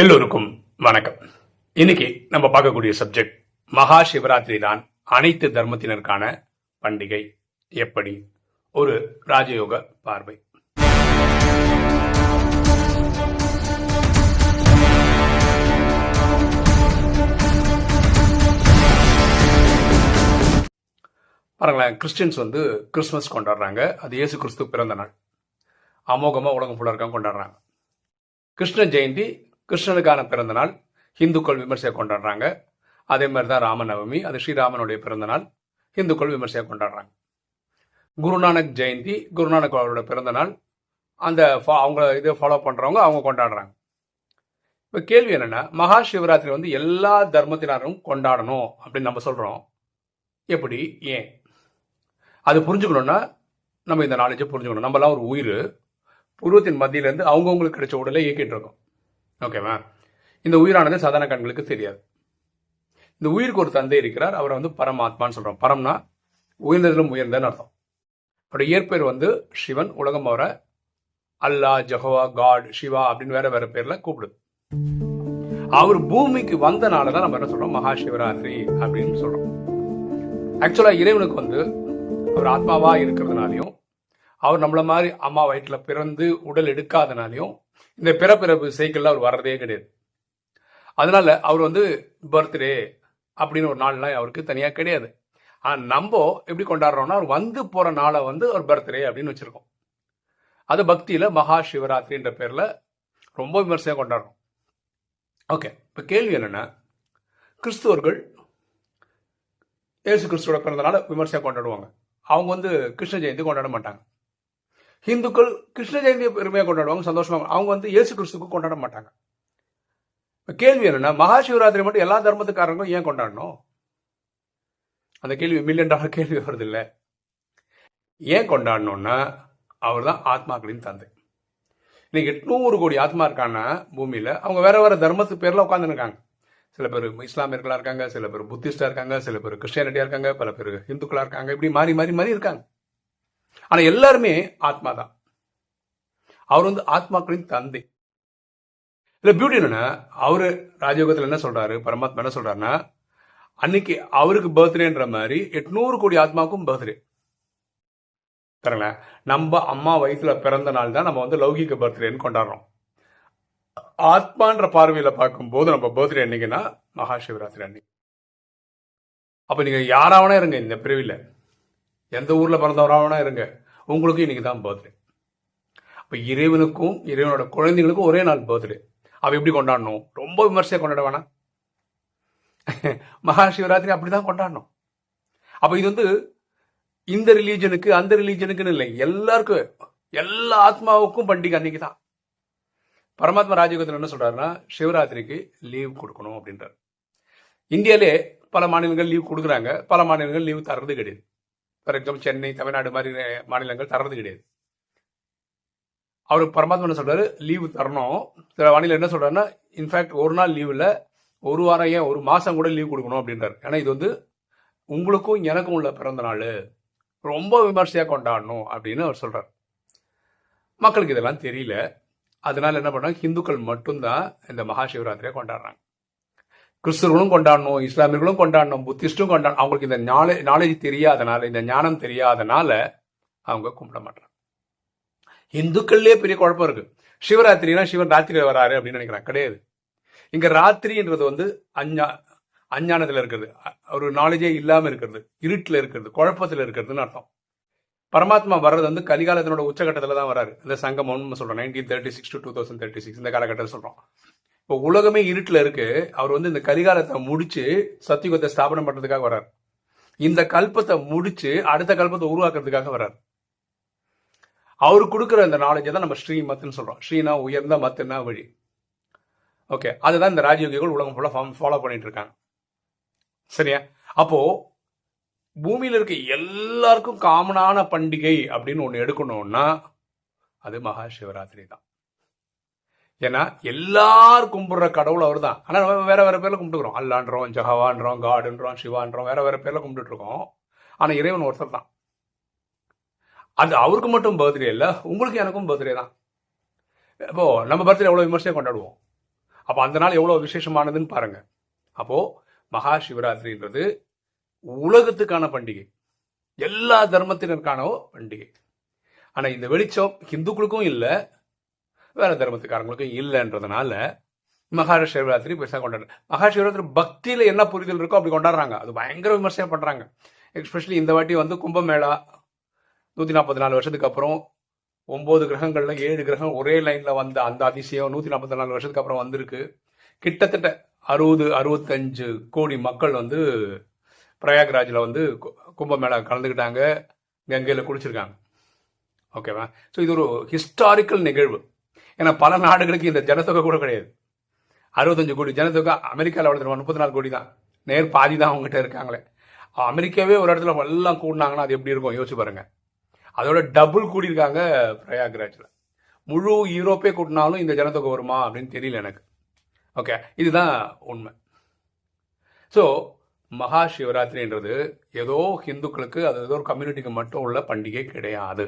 எல்லோருக்கும் வணக்கம். இன்னைக்கு நம்ம பார்க்கக்கூடிய சப்ஜெக்ட் மகா சிவராத்திரி தான் அனைத்து தர்மத்தினருக்கான பண்டிகை எப்படி? ஒரு ராஜயோக பார்வை. பாருங்களேன் கிறிஸ்டின்ஸ் வந்து கிறிஸ்மஸ் கொண்டாடுறாங்க. அது இயேசு கிறிஸ்து பிறந்த நாள். அமோகமாக உலகம் ஃபுல்லாக இருக்காங்க கொண்டாடுறாங்க. கிருஷ்ண ஜெயந்தி கிருஷ்ணனுக்கான பிறந்த நாள் இந்துக்கள் விமர்சையாக கொண்டாடுறாங்க. அதே மாதிரி தான் ராமநவமி அது ஸ்ரீராமனுடைய பிறந்த நாள் இந்துக்கள் விமர்சையாக கொண்டாடுறாங்க. குருநானக் ஜெயந்தி குருநானக் அவரோட பிறந்த நாள் அந்த அவங்க இதை ஃபாலோ பண்ணுறவங்க அவங்க கொண்டாடுறாங்க. இப்போ கேள்வி என்னென்னா மகா சிவராத்திரி வந்து எல்லா தர்மத்தினரும் கொண்டாடணும் அப்படின்னு நம்ம சொல்கிறோம் எப்படி? ஏன்? அது புரிஞ்சுக்கணும்னா நம்ம இந்த நாலேஜை புரிஞ்சுக்கணும். நம்மலாம் ஒரு உயிர் புருவத்தின் மத்தியிலேருந்து அவங்கவுங்களுக்கு கிடைச்ச உடலை இயக்கிட்டு இருக்கோம். ஓகேவா இந்த உயிரானது சாதாரண கண்களுக்கு தெரியாது. இந்த உயிருக்கு ஒரு தந்தை இருக்கிறார். அவரை வந்து பரமாத்மான்னு சொல்றோம். பரம்னா உயர்ந்ததிலும் உயர்ந்தன்னு அர்த்தம். அவருடைய இயற்பெயர் வந்து சிவன். உலகம் அவரை அல்லாஹ் ஜஹோவா காட் சிவா அப்படின்னு வேற வேற பேர்ல கூப்பிடுது. அவர் பூமிக்கு வந்தனாலதான் தான் நம்ம என்ன சொல்றோம்? மகா சிவராத்திரி அப்படின்னு சொல்றோம். ஆக்சுவலா இறைவனுக்கு வந்து அவர் ஆத்மாவா இருக்கிறதுனாலையும் அவர் நம்மள மாதிரி அம்மா வயிற்றுல பிறந்து உடல் எடுக்காதனாலையும் இந்த பிறப்பிறப்பு சைக்கிள்ல அவர் வர்றதே கிடையாது. அதனால அவர் வந்து பர்த்டே அப்படின்னு ஒரு நாள்லாம் அவருக்கு தனியா கிடையாது. ஆனா நம்ம எப்படி கொண்டாடுறோம்னா அவர் வந்து போற நாளை வந்து ஒரு பர்த்டே அப்படின்னு வச்சிருக்கோம். அது பக்தியில மகா சிவராத்திரின்ற பேரில் ரொம்ப விமர்சையாக கொண்டாடுறோம். ஓகே இப்ப கேள்வி என்னன்னா கிறிஸ்துவர்கள் ஏசு கிறிஸ்துவோட பிறந்தநாள விமர்சையாக கொண்டாடுவாங்க. அவங்க வந்து கிருஷ்ண ஜெயந்தி கொண்டாட மாட்டாங்க. ஹிந்துக்கள் கிருஷ்ண ஜெயந்தியை பெருமையாக கொண்டாடுவாங்க சந்தோஷமாக அவங்க வந்து இயேசு கிறிஸ்துக்கு கொண்டாட மாட்டாங்க. கேள்வி என்னன்னா மகா சிவராத்திரி மட்டும் எல்லா தர்மத்துக்காரங்களும் ஏன் கொண்டாடணும்? அந்த கேள்வி மில்லியன் டாலர் கேள்வி வருது இல்லை ஏன் கொண்டாடணும்னா அவர் தான் ஆத்மாக்களின் தந்தை. இன்னைக்கு எட்நூறு கோடி ஆத்மா இருக்கான்னா பூமியில் அவங்க வேற வேற தர்மத்து பேரில் உட்காந்துருக்காங்க சில பேர் இஸ்லாமியர்களாக இருக்காங்க சில பேர் புத்திஸ்டாக இருக்காங்க சில பேர் கிறிஸ்டியானிட்டியாக இருக்காங்க பல பேர் ஹிந்துக்களாக இருக்காங்க இப்படி மாறி மாறி மாறி இருக்காங்க. ஆனா எல்லாருமே ஆத்மா தான் அவர் வந்து ஆத்மாக்களின் தந்தை. இல்ல பியூட்டி என்னன்னா அவரு ராஜயோகத்துல என்ன சொல்றாரு? பரமாத்மா என்ன சொல்றாருன்னா அன்னைக்கு அவருக்கு பர்த்டேன்ற மாதிரி எட்நூறு கோடி ஆத்மாவுக்கும் பர்த்டே. தரங்களேன் நம்ம அம்மா வயசுல பிறந்த நாள் தான் நம்ம வந்து லௌகிக பர்த்டேன்னு கொண்டாடுறோம். ஆத்மான்ற பார்வையில பார்க்கும்போது நம்ம பர்த்டே என்னைக்குன்னா மகா சிவராத்திரி அன்னைக்கு. அப்ப நீங்க யாராவனா இருங்க இந்த பிரிவில். எந்த ஊரில் பிறந்தவராவனா இருங்க. உங்களுக்கும் இன்னைக்கு தான் பர்த்டே அப்போ இறைவனுக்கும் இறைவனோட குழந்தைங்களுக்கும் ஒரே நாள் பர்த்டே அவ எப்படி கொண்டாடணும்? ரொம்ப விமர்சையாக கொண்டாட வேணாம். மகா சிவராத்திரி அப்படிதான் கொண்டாடணும். அப்போ இது வந்து இந்த ரிலீஜனுக்கு அந்த ரிலீஜனுக்குன்னு இல்லை. எல்லாருக்கும் எல்லா ஆத்மாவுக்கும் பண்டிகை அன்னைக்கு தான். பரமாத்மா ராஜயோகத்தில் என்ன சொல்றாருன்னா சிவராத்திரிக்கு லீவ் கொடுக்கணும் அப்படின்றார். இந்தியாவிலே பல மாநிலங்கள் லீவ் கொடுக்குறாங்க. பல மாநிலங்கள் லீவ் தர்றது கிடையாது. ஃபார் எக்ஸாம்பிள் சென்னை தமிழ்நாடு மாதிரி மாநிலங்கள் தர்றது கிடையாது. அவர் பரமாத்மா என்ன சொல்றாரு? லீவு தரணும். சில வானிலை என்ன சொல்றாருன்னா இன்ஃபேக்ட் ஒரு நாள் லீவில் ஒரு வாரம் ஏன் ஒரு மாதம் கூட லீவ் கொடுக்கணும் அப்படின்றாரு. ஏன்னா இது வந்து உங்களுக்கும் எனக்கும் உள்ள பிறந்த நாள். ரொம்ப விமர்சையாக கொண்டாடணும் அப்படின்னு அவர் சொல்கிறார் மக்களுக்கு இதெல்லாம் தெரியல. அதனால என்ன பண்ணாங்க ஹிந்துக்கள் மட்டும்தான் இந்த மகா சிவராத்திரியை கொண்டாடுறாங்க. கிறிஸ்தவர்களும் கொண்டாடணும் இஸ்லாமியர்களும் கொண்டாடணும் புத்திஸ்டும் கொண்டாடணும். அவங்களுக்கு இந்த நாலே நாலேஜ் தெரியாதனால இந்த ஞானம் தெரியாதனால அவங்க கும்பிட மாட்டாங்க இந்துக்கள்லயே பெரிய குழப்பம் இருக்கு. சிவராத்திரினா சிவன் ராத்திரி வராரு அப்படின்னு நினைக்கிறாங்க. கிடையாது. இங்க ராத்திரின்றது வந்து அஞ்ஞா அஞ்ஞானத்துல இருக்கிறது. ஒரு நாலேஜே இல்லாம இருக்கிறது. இருட்டுல இருக்கிறது. குழப்பத்துல இருக்கிறதுன்னு அர்த்தம். பரமாத்மா வர்றது வந்து கலிகாலத்தினோட உச்சகட்டத்தில் தான் வராரு. இந்த சங்கமம்னு சொல்கிறோம் nineteen thirty six to two thousand thirty six இந்த காலகட்டத்தில் சொல்றோம். இப்போ உலகமே இருட்டில் இருக்கு. அவர் வந்து இந்த கரிகாலத்தை முடிச்சு சத்தியுகத்தை ஸ்தாபனம் பண்றதுக்காக வர்றார். இந்த கல்பத்தை முடிச்சு அடுத்த கல்பத்தை உருவாக்குறதுக்காக வர்றார். அவர் கொடுக்குற அந்த நாலேஜை தான் நம்ம ஸ்ரீமத்துன்னு சொல்றோம். ஸ்ரீனா உயர்ந்த மத்துனா வழி. ஓகே அதுதான் இந்த ராஜயோகிகள் உலகம் ஃபுல்லாக ஃபாலோ பண்ணிட்டு இருக்காங்க. சரியா? அப்போ பூமியில் இருக்க எல்லாருக்கும் காமனான பண்டிகை அப்படின்னு ஒன்று எடுக்கணும்னா அது மகா சிவராத்திரி தான். ஏன்னா எல்லாரும் கும்பிடுற கடவுள் அவர் தான் ஆனால் நம்ம வேற வேற பேர்ல கும்பிட்டுக்கிறோம். அல்லான்றோம் ஜஹவான்றோம் காடுன்றோம் சிவான்றோம் வேற வேற பேர்ல கும்பிட்டுட்டு இருக்கோம் ஆனால் இறைவன் ஒருத்தர் தான். அது அவருக்கு மட்டும் பர்த்டே இல்லை உங்களுக்கு எனக்கும் பர்த்டே தான். இப்போ நம்ம பர்த்டே எவ்வளோ விமர்சையாக கொண்டாடுவோம்? அப்போ அந்த நாள் எவ்வளோ விசேஷமானதுன்னு பாருங்க. அப்போ மகா சிவராத்திரின்றது உலகத்துக்கான பண்டிகை. எல்லா தர்மத்தினருக்கான பண்டிகை. ஆனால் இந்த வெளிச்சம் ஹிந்துக்களுக்கும் இல்லை வேற தர்மத்துக்காரங்களுக்கும் இல்லைன்றதுனால மகா சிவராத்திரி பெருசாக கொண்டாடுறாங்க மகா சிவராத்திரி பக்தியில் என்ன புரிதல் இருக்கோ அப்படி கொண்டாடுறாங்க. அது பயங்கர விமர்சனம் பண்ணுறாங்க எக்ஸ்பெஷலி இந்த வாட்டி வந்து கும்பமேளா. நூற்றி நாற்பத்தி நாலு வருஷத்துக்கு அப்புறம் ஒம்பது கிரகங்கள்ல ஏழு கிரகம் ஒரே லைனில் வந்த அந்த அதிசயம் நூற்றி நாற்பத்தி நாலு வருஷத்துக்கு அப்புறம் வந்திருக்கு. கிட்டத்தட்ட அறுபது அறுபத்தஞ்சு கோடி மக்கள் வந்து பிரயாக்ராஜில் வந்து கு- கும்பமேளா கலந்துக்கிட்டாங்க. கங்கையில் குடிச்சிருக்காங்க ஓகேவா ஸோ இது ஒரு ஹிஸ்டாரிக்கல் நிகழ்வு. ஏன்னா பல நாடுகளுக்கு இந்த ஜனத்தொகை கூட கிடையாது. அறுபத்தஞ்சு கோடி ஜனத்தொகை அமெரிக்காவில் எவ்வளோ முப்பத்தி நாலு கோடி தான். நேர் பாதி தான் அவங்ககிட்ட இருக்காங்களே. அமெரிக்காவே ஒரு இடத்துல எல்லாம் கூடினாங்கன்னா அது எப்படி இருக்கும்? யோசிச்சு பாருங்க. அதோட டபுள் கூடியிருக்காங்க பிரயாக்ராஜில். முழு யூரோப்பே கூட்டினாலும் இந்த ஜனத்தொகை வருமா அப்படின்னு தெரியல எனக்கு. ஓகே இதுதான் உண்மை. ஸோ மகா சிவராத்திரின்றது ஏதோ ஹிந்துக்களுக்கு அது ஏதோ ஒரு கம்யூனிட்டிக்கு மட்டும் உள்ள பண்டிகை கிடையாது.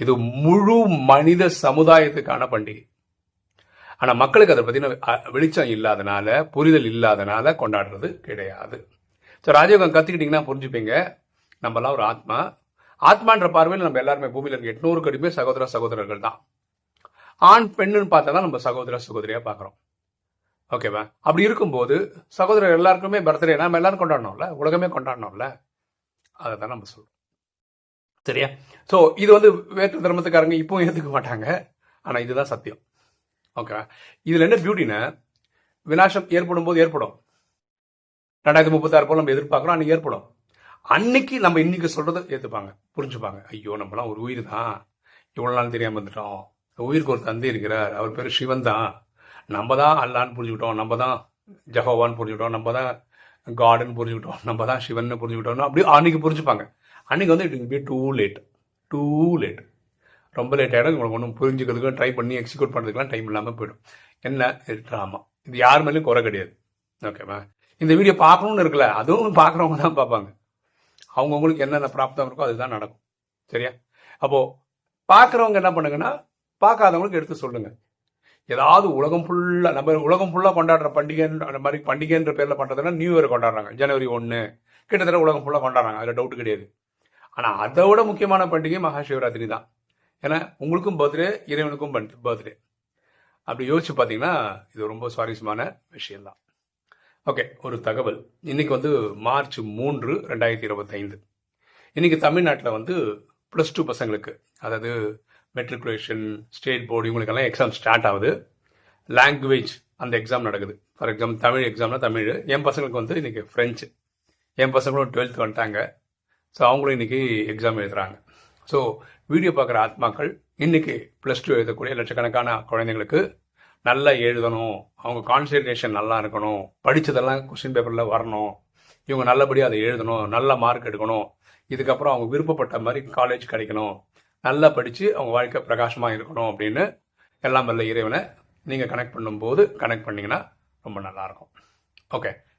இது முழு மனித சமுதாயத்துக்கான பண்டிகை. ஆனா மக்களுக்கு அதை பத்தின வெளிச்சம் இல்லாதனால புரிதல் இல்லாதனால கொண்டாடுறது கிடையாது. ஸோ ராஜயோகம் கத்துக்கிட்டீங்கன்னா புரிஞ்சுப்பீங்க. நம்மலாம் ஒரு ஆத்மா. ஆத்மான்ற பார்வையில் நம்ம எல்லாருமே பூமியில் இருக்க எட்நூறு கடிமே சகோதர சகோதரர்கள் தான். ஆண் பெண்ணுன்னு பார்த்தா நம்ம சகோதர சகோதரியா பார்க்குறோம். ஓகேவா அப்படி இருக்கும்போது சகோதரர் எல்லாருக்குமே பர்த்டே நம்ம எல்லாரும் கொண்டாடணும்ல? உலகமே கொண்டாடணும்ல? அதை தான் நம்ம சொல்றோம். சரியா? ஸோ இது வந்து வேற்று தர்மத்துக்காரங்க இப்பவும் ஏற்றுக்க மாட்டாங்க. ஆனால் இதுதான் சத்தியம். ஓகே இதில் என்ன பியூட்டினா விநாசம் ஏற்படும் போது ஏற்படும். ரெண்டாயிரத்தி முப்பத்தாறு போல் நம்ம எதிர்பார்க்குறோம் அன்னைக்கு ஏற்படும். அன்னைக்கு நம்ம இன்னைக்கு சொல்கிறத ஏற்றுப்பாங்க புரிஞ்சுப்பாங்க. ஐயோ நம்மலாம் ஒரு உயிர் தான். இவ்வளோ நாள் தெரியாமல் வந்துட்டோம். உயிருக்கு ஒரு தந்தை இருக்கிறார். அவர் பேர் சிவன் தான். நம்ம தான் அல்லான்னு புரிஞ்சுக்கிட்டோம். நம்ம தான் ஜஹோவான்னு புரிஞ்சுக்கிட்டோம். நம்ம தான் காடுன்னு புரிஞ்சுக்கிட்டோம். நம்ம தான் சிவன் புரிஞ்சுக்கிட்டோம்னு அப்படியே அன்னைக்கு புரிஞ்சுப்பாங்க. அன்னைக்கு வந்து it be too late too late ரொம்ப லேட் ஆகிடும் உங்களுக்கு ஒன்றும் புரிஞ்சுக்கிறதுக்கும் ட்ரை பண்ணி எக்ஸிக்யூட் பண்ணுறதுக்குலாம் டைம் இல்லாமல் போயிடும். என்ன? இது ட்ராமா இது யார் மேலேயும் குறை கிடையாது. ஓகேவா இந்த வீடியோ பார்க்கணும்னு இருக்குல்ல அதுவும் பார்க்குறவங்க தான் பார்ப்பாங்க. அவங்கவுங்களுக்கு என்னென்ன பிராப்தம் இருக்கோ அதுதான் நடக்கும். சரியா? அப்போது பார்க்குறவங்க என்ன பண்ணுங்கன்னா பார்க்காதவங்களுக்கு எடுத்து சொல்லுங்கள் ஏதாவது உலகம் ஃபுல்லாக நம்ம உலகம் ஃபுல்லாக கொண்டாடுற பண்டிகைன்ற அந்த மாதிரி பண்டிகைன்ற பேரில் பண்ணுறதுனா நியூ இயர் கொண்டாடுறாங்க. ஜனவரி ஒன்று கிட்டத்தட்ட உலகம் ஃபுல்லாக கொண்டாடுறாங்க. அதில் டவுட் கிடையாது. ஆனால் அதை விட முக்கியமான பண்டிகை மகா சிவராத்திரி தான். ஏன்னா உங்களுக்கும் பர்த்டே இறைவனுக்கும் பர்த்டே அப்படி யோசிச்சு பார்த்தீங்கன்னா இது ரொம்ப சுவாரஸ்யமான விஷயம்தான். ஓகே ஒரு தகவல். இன்னைக்கு வந்து மார்ச் மூன்று ரெண்டாயிரத்தி இருபத்தைந்து. இன்னைக்கு தமிழ்நாட்டில் வந்து ப்ளஸ் டூ பசங்களுக்கு அதாவது மெட்ரிகுலேஷன் ஸ்டேட் போர்டு இவங்களுக்கெல்லாம் எக்ஸாம் ஸ்டார்ட் ஆகுது. லாங்குவேஜ் அந்த எக்ஸாம் நடக்குது. ஃபார் எக்ஸாம்பிள் தமிழ் எக்ஸாம்னா தமிழ். என் பசங்களுக்கு வந்து இன்னைக்கு ஃப்ரெஞ்சு என் பசங்களும் டுவெல்த் வந்துட்டாங்க. ஸோ அவங்களும் இன்றைக்கி எக்ஸாம் எழுதுகிறாங்க ஸோ வீடியோ பார்க்குற ஆத்மாக்கள் இன்றைக்கி ப்ளஸ் டூ எழுதக்கூடிய லட்சக்கணக்கான குழந்தைங்களுக்கு நல்லா எழுதணும். அவங்க கான்சன்ட்ரேஷன் நல்லா இருக்கணும். படித்ததெல்லாம் கொஸ்டின் பேப்பரில் வரணும். இவங்க நல்லபடியாக அதை எழுதணும். நல்ல மார்க் எடுக்கணும். இதுக்கப்புறம் அவங்க விருப்பப்பட்ட மாதிரி காலேஜ் கிடைக்கணும். நல்லா படித்து அவங்க வாழ்க்கை பிரகாசமாக இருக்கணும் அப்படின்னு எல்லாம் வல்ல இறைவனை நீங்கள் கனெக்ட் பண்ணும்போது கனெக்ட் பண்ணிங்கன்னா ரொம்ப நல்லாயிருக்கும் ஓகே